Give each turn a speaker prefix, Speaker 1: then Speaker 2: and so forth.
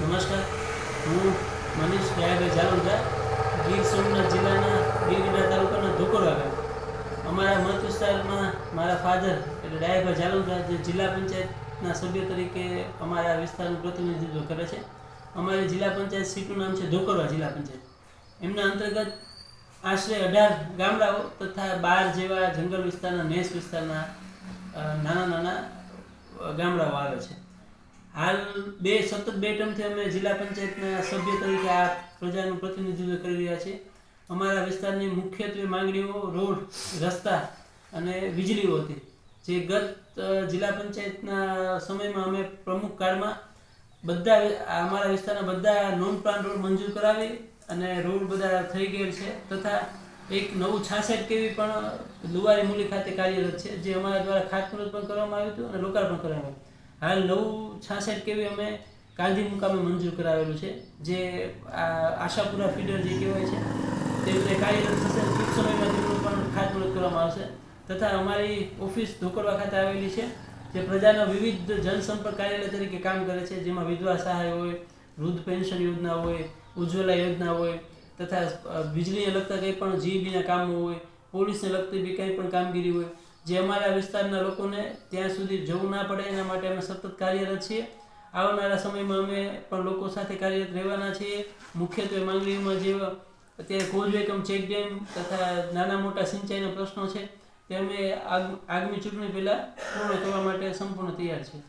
Speaker 1: નમસ્કાર. હું મનીષ ભાઈ જાલોદા ગીર સોમનાથ જિલ્લાના ગીરગઢડા તાલુકાના ધોકરવા ગામ. અમારા મત વિસ્તારમાં મારા ફાધર એટલે દયાભાઈ જાલોદા જે જિલ્લા પંચાયતના સભ્ય તરીકે અમારા વિસ્તારનું પ્રતિનિધિત્વ કરે છે. અમારી જિલ્લા પંચાયત સીટનું નામ છે ધોકરવા જિલ્લા પંચાયત. એમના અંતર્ગત આશરે અઢાર ગામડાઓ તથા બાર જેવા જંગલ વિસ્તારના, નેસ વિસ્તારના નાના નાના ગામડાઓ આવે છે. હાલ બે સતત બે ટર્મથી અમે જિલ્લા પંચાયતના સભ્ય તરીકે આ પ્રજાનું પ્રતિનિધિત્વ કરી રહ્યા છીએ. અમારા વિસ્તારની મુખ્યત્વે માંગણીઓ રોડ, રસ્તા અને વીજળીઓ હતી. જે ગત જિલ્લા પંચાયતના સમયમાં અમે પ્રમુખ કાળમાં બધા અમારા વિસ્તારના બધા નોન પ્લાન રોડ મંજૂર કરાવી અને રોડ બધા થઈ ગયેલ છે તથા એક નવું છાસઠ કેવી પણ લુવારી મૂલી ખાતે કાર્યરત છે, જે અમારા દ્વારા ખાતમુહૂર્ત પણ કરવામાં આવ્યું હતું અને લોકાર્પણ કરવામાં આવ્યું હાલ નવું છાસઠ કેવી અમે ગાંધી મુકામે મંજૂર કરાવેલું છે. જે આશાપુરા ફીડર જે કહેવાય છે, તે રીતે કાર્યરત થશે, ટૂંક સમયમાં તેનું પણ ખાતમુહૂર્ત કરવામાં આવશે. તથા અમારી ઓફિસ ધોકડવા ખાતે આવેલી છે, જે પ્રજાના વિવિધ જનસંપર્ક કાર્યાલય તરીકે કામ કરે છે, જેમાં વિધવા સહાય હોય, વૃદ્ધ પેન્શન યોજના હોય, ઉજ્જવલા યોજના હોય, તથા વીજળીને લગતા કંઈ પણ જીબીના કામો હોય, પોલીસને લગતી બી કંઈ પણ કામગીરી હોય જે અમારા વિસ્તારના લોકોને ત્યાં સુધી જવું ના પડે, એના માટે અમે સતત કાર્યરત છીએ. આવનારા સમયમાં અમે પણ લોકો સાથે કાર્યરત રહેવાના છીએ. મુખ્યત્વે માંગણીમાં જે અત્યારે કોઝવે કમ ચેક ડેમ તથા નાના મોટા સિંચાઈના પ્રશ્નો છે, તે અમે આગ- આગામી ચૂંટણી પહેલાં પૂર્ણ કરવા માટે સંપૂર્ણ તૈયાર છીએ.